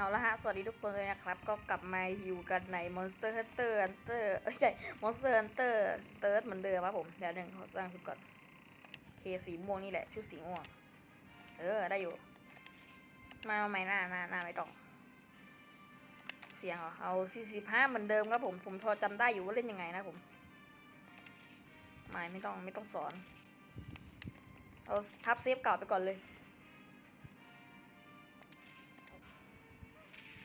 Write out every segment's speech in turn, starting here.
เอาละฮะ สวัสดีทุกคนเลยนะครับ ก็กลับมาอยู่กันใน Monster Hunter Hunter เอ้ยใช่ Monster Hunter Third เหมือนเดิมครับผม เดี๋ยวหนึ่งขอสร้างชุดก่อนเคสีม่วงนี่แหละ ชุดสีม่วง เออ ได้อยู่ มาใหม่หน้าหน้าหน้าไม่ต้อง เสียงเหรอเอา45เหมือนเดิมครับผม ผมพอจำได้อยู่ว่าเล่นยังไงนะผม ไม่ไม่ต้องไม่ต้องสอน เอาทับเซฟเก่าไปก่อนเลย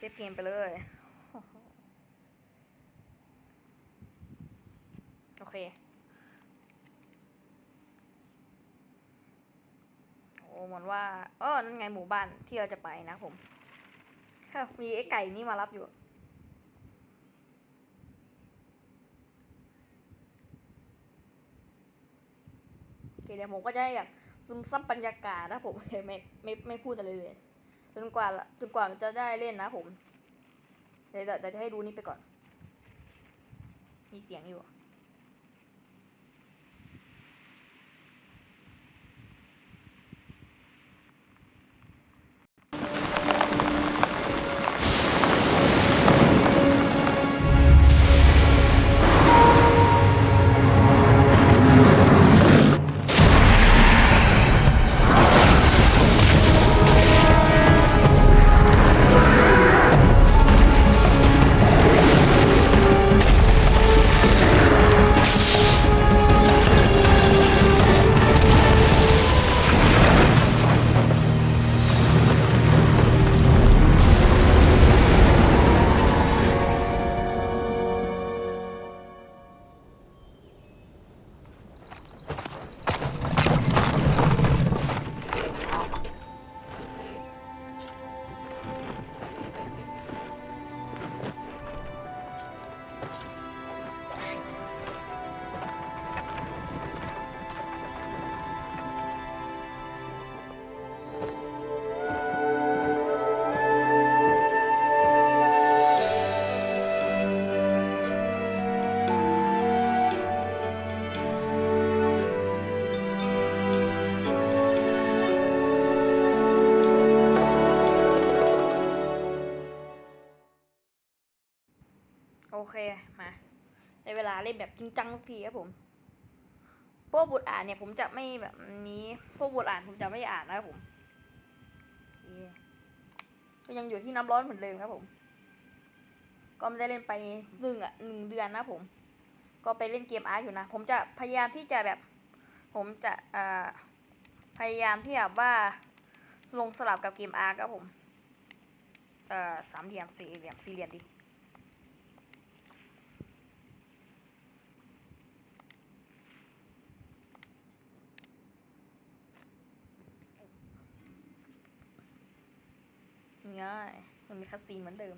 ฟเกมไปเลย โอเค โอ้เหมือนว่า เออนั่นไงหมู่บ้านที่เราจะไปนะผม มีไอ้ไก่นี่มารับอยู่โอเคเดี๋ยวผมก็จะแบบซึมซับบรรยากาศนะผมไม่ไม่ไม่พูดอะไรเลย จนกว่าจนกว่าจะได้เล่นนะผม เดี๋ยวจะให้ดูนี่ไปก่อน มีเสียงอยู่ เคมาในเวลาเล่นแบบจริงจังสีครับผมพวกบทอ่านเนี่ยผมจะไม่แบบนี้พวกบทอ่านผมจะไม่อ่านนะครับผมก็ยังอยู่ที่น้ำร้อนเหมือนเดิมครับผม ก็ไม่ได้เล่นไปหนึ่งอะหนึ่งเดือนนะผม ก็ไปเล่นเกมอาร์อยู่นะ ผมจะพยายามที่จะแบบ ผมจะอ่าพยายามที่แบบว่าลงสลับกับเกมอาร์ครับผม เอ่อสามเหลี่ยมสี่เหลี่ยมสี่เหลี่ยมดิ ง่ายมันมีคัสซีนเหมือนเดิม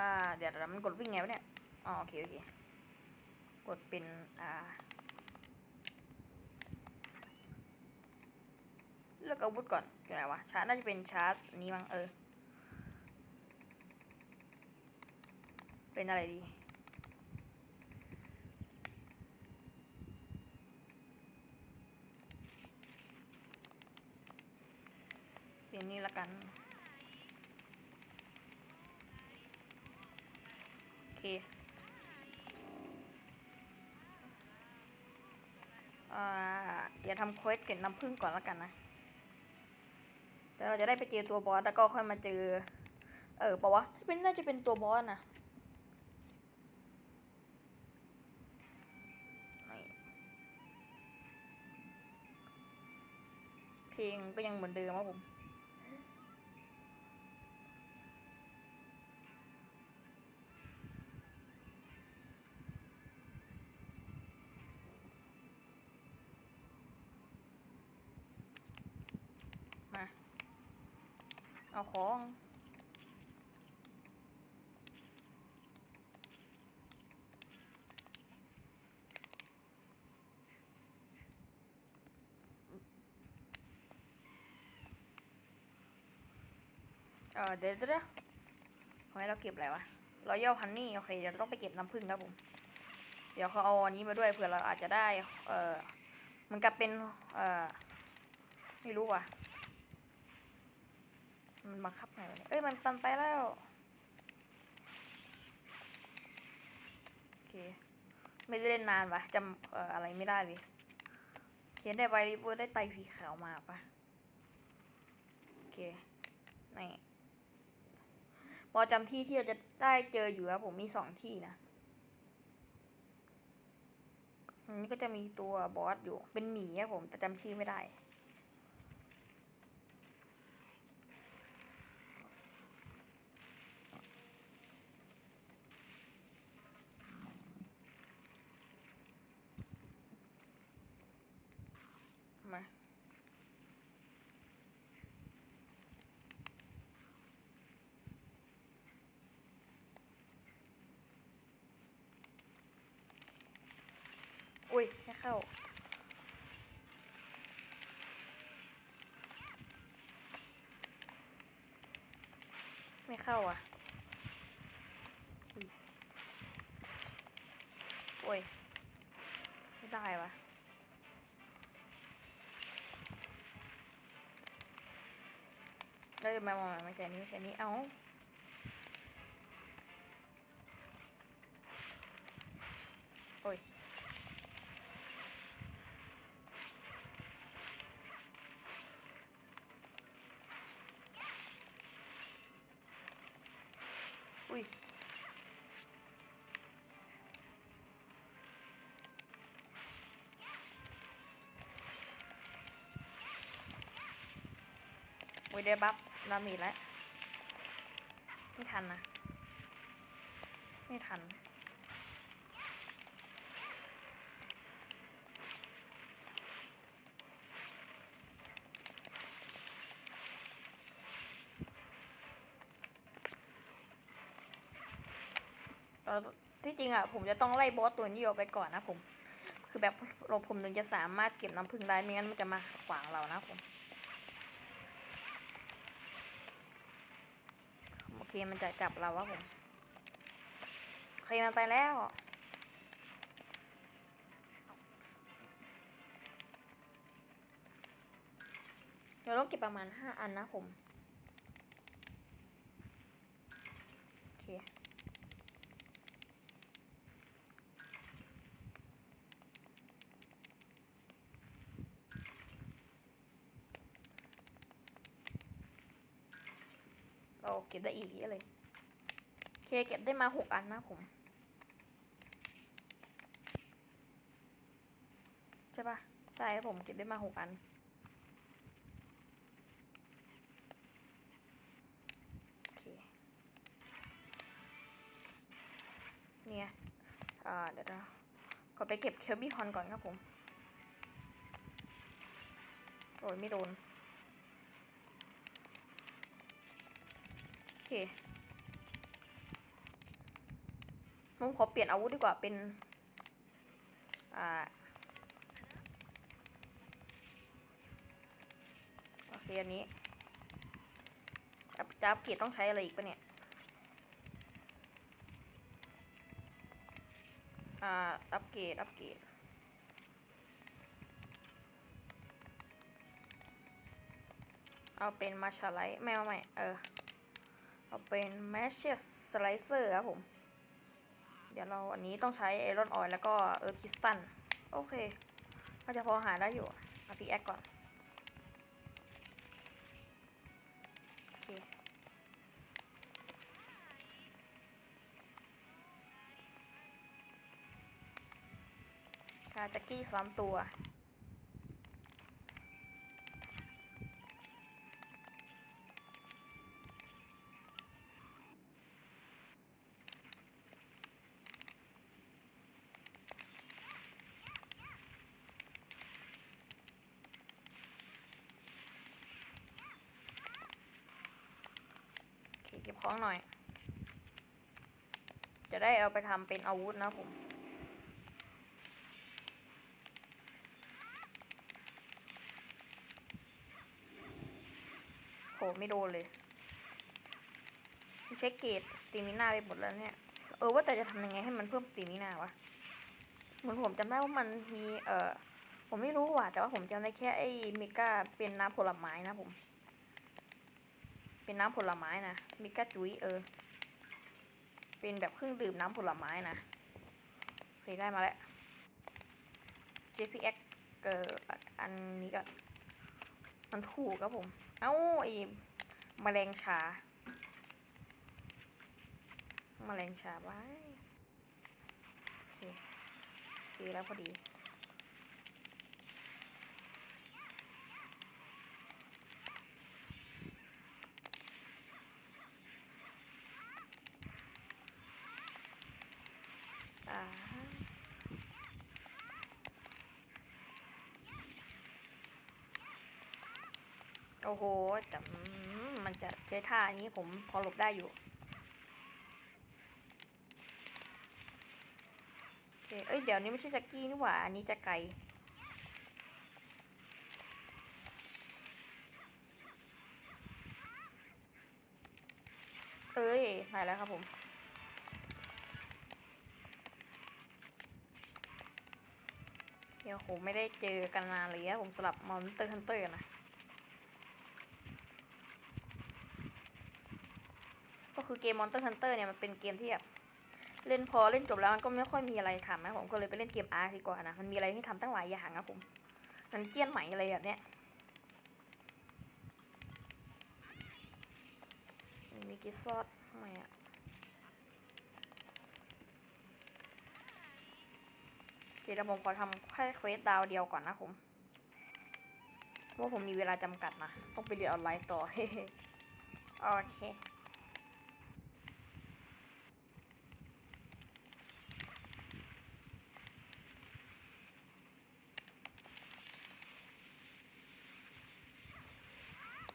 อ่า เดี๋ยวมันกดวิ่งไงวะเนี่ย อ๋อโอเคโอเค กดเป็น อ่า เลือกอาวุธก่อนอยู่ไหนวะ ชาร์จน่าจะเป็นชาร์จนี้มั้งเออ เป็นอะไรดีเป็นนี่ละกัน โอ เคอ่าทำเควสเก็บน้ำผึ้งก่อนแล้วกันนะแต่เราจะได้ไปเจอตัวบอสแล้วก็ค่อยมาเจอ เออปะวะที่เป็นน่าจะเป็นตัวบอสนะเพลงก็ยังเหมือนเดิมครับผม มา เอาของเออเดี๋ยวเดี๋ยวทำไมเราเก็บอะไรวะรอยัลฮันนี่โอเคเดี๋ยวเราต้องไปเก็บน้ำผึ้งครับผม เดี๋ยวเขาเอาอันนี้มาด้วยเผื่อเราอาจจะได้ เออมันกับเป็น เออไม่รู้ว่ะ มันบังคับไงวะเนี่ยเอ้ยมันตันไปแล้ว โอเค ไม่ได้เล่นนานวะจำเอ่ออะไรไม่ได้เลย เขียนได้ใบริเวอร์ได้ไตสีขาวมาปะโอเค นี่พอจำที่ที่เราจะได้เจออยู่ครับผมมีสองที่นะอันนี้ก็จะมีตัวบอสอยู่ เป็นหมีครับผม แต่จำชื่อไม่ได้ มา อุ้ยไม่เข้าไม่เข้าอะอุ้ยโอ้ย ไม่ได้วะ เอ้ยมามามาไม่ใช่นี้ไม่ใช่นี้เอ้าโอ้ยอุ้ยโอ้ยได้บัฟ ดามีแล้ว ไม่ทันนะ ไม่ทันเอ่อที่จริงอะ ผมจะต้องไล่บอสตัวนี้ออกไปก่อนนะผม คือแบบเราผมถึงจะสามารถเก็บน้ำพึ่งได้ไม่งั้นมันจะมาขวางเรานะผม โอ เคมันจะจับเราวะผมเคมันไปแล้วเราต้องเก็บประมาณห้าอันนะผม โอเค เราเก็บได้อีกเยอะเลยโอเคเก็บได้มาหกอันนะผม ใช่ปะใช่ครับผมเก็บได้มาหกอัน โอเค เนี่ยอ่าเดี๋ยวนะขอไปเก็บเคลบี้ฮอนก่อนครับผม โอ้ยไม่โดน เคผมขอเปลี่ยนอาวุธดีกว่าเป็น อ่า โอเค อันนี้จับจับเกียต้องใช้อะไรอีกปะเนี่ย อ่า อัปเกรด อัปเกรดเอาเป็นมาชาไลท์ไม่เอาใหม่ เออ เอาเป็นแมชเชสสไลเซอร์ครับผม เดี๋ยวเราอันนี้ต้องใช้ไอรอนออยแล้วก็เออร์คิสตัน โอเคก็จะพอหาได้อยู่เอาพีแอคก่อนโอเคคาจักกี้สามตัว ก็บของหน่อย จะได้เอาไปทำเป็นอาวุธนะผมโหไม่โดนเลยเช็คเกตสต a มิน่าไปหมดแล้วเนี่ย เออว่าแต่จะทำยังไงให้มันเพิ่มสต a มิน่าวะ เหมือนผมจำได้ว่ามันมีเออผมไม่รู้ว่ะแต่ว่าผมจำได้แค่ไอ้เมกาเป็นน้ำผลไม้นะผม เป็นน้ำผลไม้นะเมกาจุ้ยเออ เป็นแบบเครื่องดื่มน้ำผลไม้นะเคยได้มาแล้ว JPX เกิดอันนี้ก็มันถูกครับผม เอ้าไอ้แมลงชามแมลงชาไว้โอเคดีแล้วพอดี อ่าฮะโอ้โหแต่มันจะใช้ท่านี้ผมพอหลบได้อยู่โอเคเอ้ยเดี๋ยวนี้ไม่ใช่จักกี้นี่หว่า อันนี้จะไก่เอ้ยไหนแล้วครับผม เดี๋ยวผมไม่ได้เจอกันนานเลยอะผมสลับมอนเตอร์ฮันเตอร์นะ คือเกมมอนเตอร์ฮันเตอร์เนี่ยมันเป็นเกมที่แบบเล่นพอเล่นจบแล้วมันก็ไม่ค่อยมีอะไรทำนะผมก็เลยไปเล่นเกมอาร์ดีกว่านะมันมีอะไรให้ทำตั้งหลายอย่างนะผมมันเจียนใหม่อะไรแบบเนี้ยมีกิซอดทำไมอะเดี๋ยวผมขอทำแค่เควสดาวเดียวก่อนนะผมเพราะว่าผมมีเวลาจำกัดนะ ต้องไปเรียนออนไลน์ต่อโอเค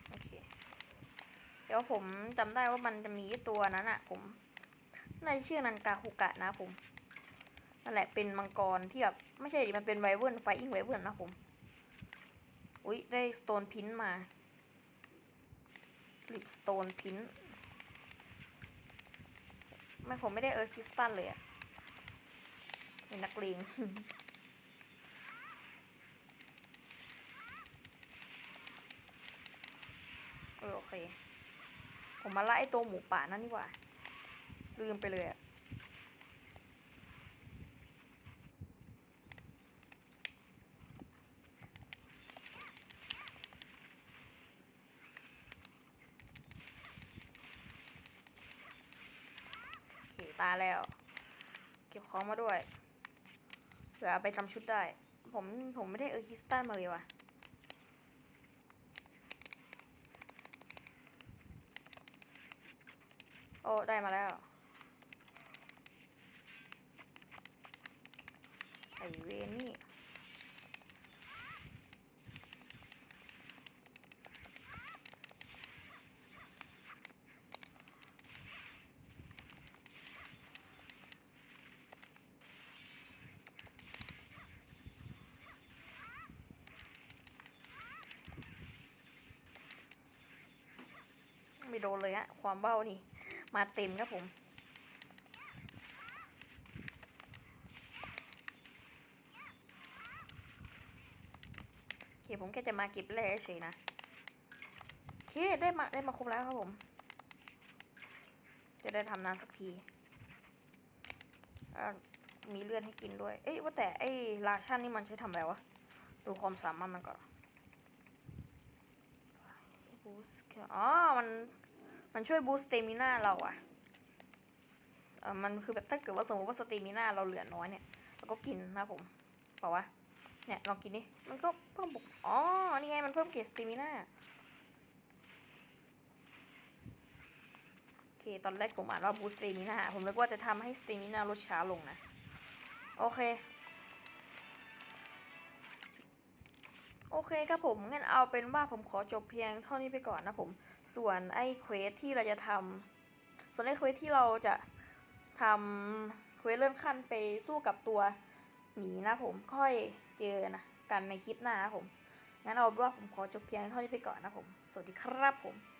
โอเค เดี๋ยวผมจำได้ว่ามันจะมีตัวนั้นอะผมน่าจะชื่อนันกาคุกะนะผมนั่นแหละเป็นมังกรที่แบบไม่ใช่ดิมันเป็นไวเวิร์นไฟอิงไวเวิร์นนะผมอุ้ยได้สโตนพินมาลิปสโตนพินไม่ผมไม่ได้เออร์คริสตัลเลยอะเป็นนักเลงเออโอเค ผมมาไล่ไอตัวหมูป่านั่นดีกว่า ลืมไปเลยอะโอเคตายแล้ว เก็บของมาด้วยเผื่อเอาไปทำชุดได้ ผมผมไม่ได้เออคิสตัลมาเลยว่ะ โอ้ ได้มาแล้วไอเวนนี่ไม่โดนเลยฮะ ความเบ้านี่ มาเต็มครับผม โอเคผมแค่จะมาเก็บแร่เฉยนะ โอเคได้มาได้มาครบแล้วครับผม จะได้ทำนานสักทีมีเลือดให้กินด้วย เอ้ยว่าแต่ไอ้ราชันนี่มันใช้ทำอะไรวะ ดูความสามารถมันก่อนโอ๋อ มัน มันช่วยบูสต์สเตมิน่าเราอะเออมันคือแบบถ้าเกิดว่าสมมติว่าสเตมิน่าเราเหลือน้อยเนี่ยเราก็กินนะผมเปล่าวะเนี่ยลองกินดิมันก็เพิ่มบุกอ๋อนี่ไงมันเพิ่มเกรดสเตมิน่าโอเคตอนแรกผมอ่านว่าบูสต์สเตมิน่าผมนึกว่าจะทำให้สเตมิน่าลดช้าลงนะ โอเค โอเคครับผมงั้นเอาเป็นว่าผมขอจบเพียงเท่านี้ไปก่อนนะผม ส่วนไอ้เควสที่เราจะทำส่วนไอ้เควสที่เราจะทำเควสเลื่อนขั้นไปสู้กับตัวหมีนะผมค่อยเจอนะกันในคลิปหน้านะผม งั้นเอาเป็นว่าผมขอจบเพียงเท่านี้ไปก่อนนะผม สวัสดีครับผม